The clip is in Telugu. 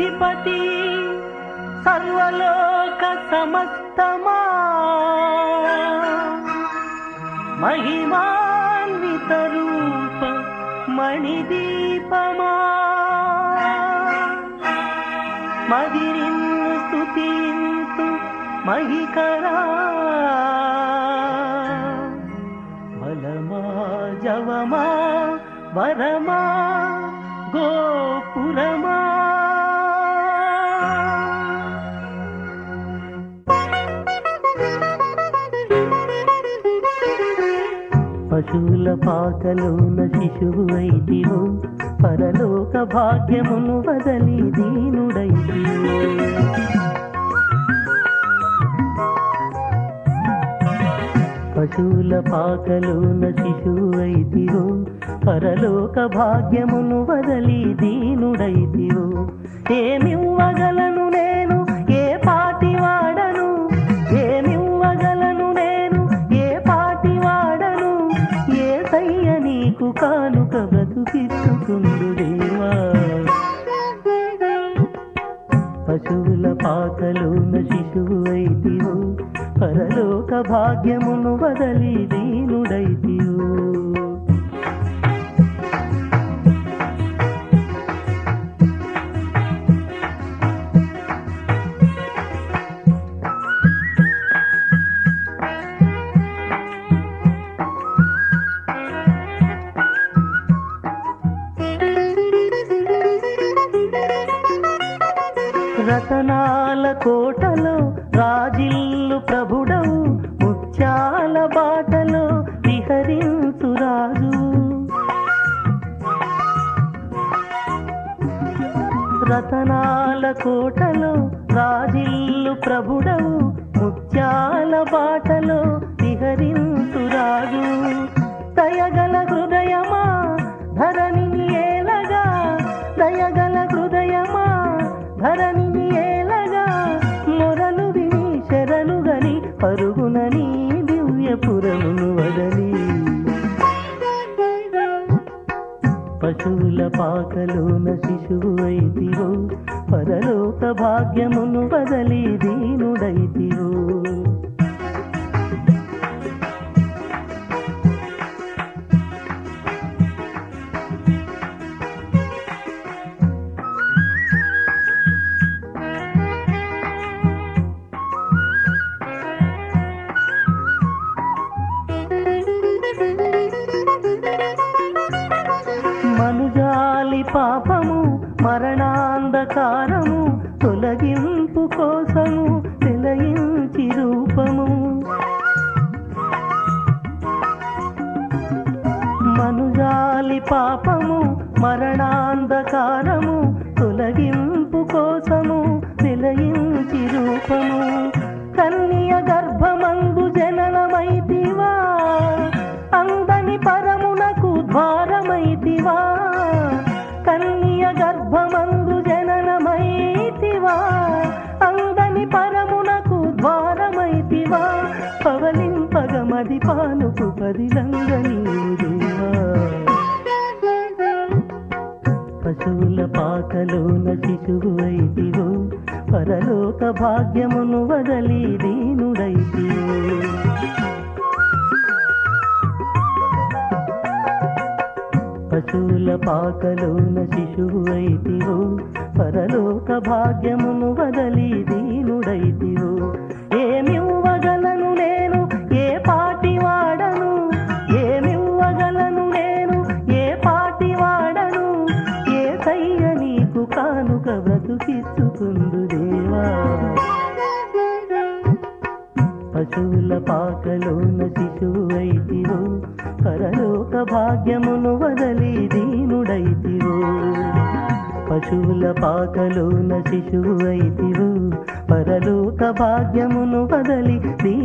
అధిపతి సర్వలోక సమస్తమా. మహిమాన్విత రూప మణిదీపమా. మదిరిన్ను స్తుతింతు మహికరా. బలమా జవమా వరమా గోపురమా. పశువుల పాకలోన శిశువు అయితివో పరలోక భాగ్యమును వదలి దీనుడైతివో. పశువుల పాకలోన శిశువు అయితివో పరలోక భాగ్యమును వదలి దీనుడైతివో. ఏమివ్వగలను నేను? దేవా పశువుల పాకలోన శిశువు అయితివో. పరలోక భాగ్యమును వదలి దీనుడైతివో. రతనాల కోటలో రాజిల్లు ప్రభుడవు ముత్యాల బాటలో విహరించు రాజు. రతనాల కోటలో రాజిల్లు ప్రభుడవు ముత్యాల బాటలో విహరించు రాజు. దయగల హృదయమా ధరణిని ఏలగా దయగల హృదయమా ధరణి దివ్యపురమును వదలి. పశువుల పాకలోన శిశువు అయితివో పరలోక భాగ్యమును వదలి దీనుడైతివో. పాపము మరణాంధకారము తొలగింపు కోసము తెలయించి రూపము. మనుజాలి పాపము మరణాంధకారము తొలగింపు వారమైతివా ద్వారమైతివా పవలింపగమది పానుకు పదిలంగని దేవా పశువుల పాకలోన శిశువు అయితివో పరలోక భాగ్యమును వదలి దీనుడైతివో. పశువుల పాకలోన శిశువు అయితివో పరలోక భాగ్యమును వదలి దీనుడైతివో. పశువుల పాకలోన శిశువైతిరో పరలోక భాగ్యమును వదలి దీనుడైతిరో పశువుల పాకలోన శిశువైతిరో పరలోక భాగ్యమును వదలి దీ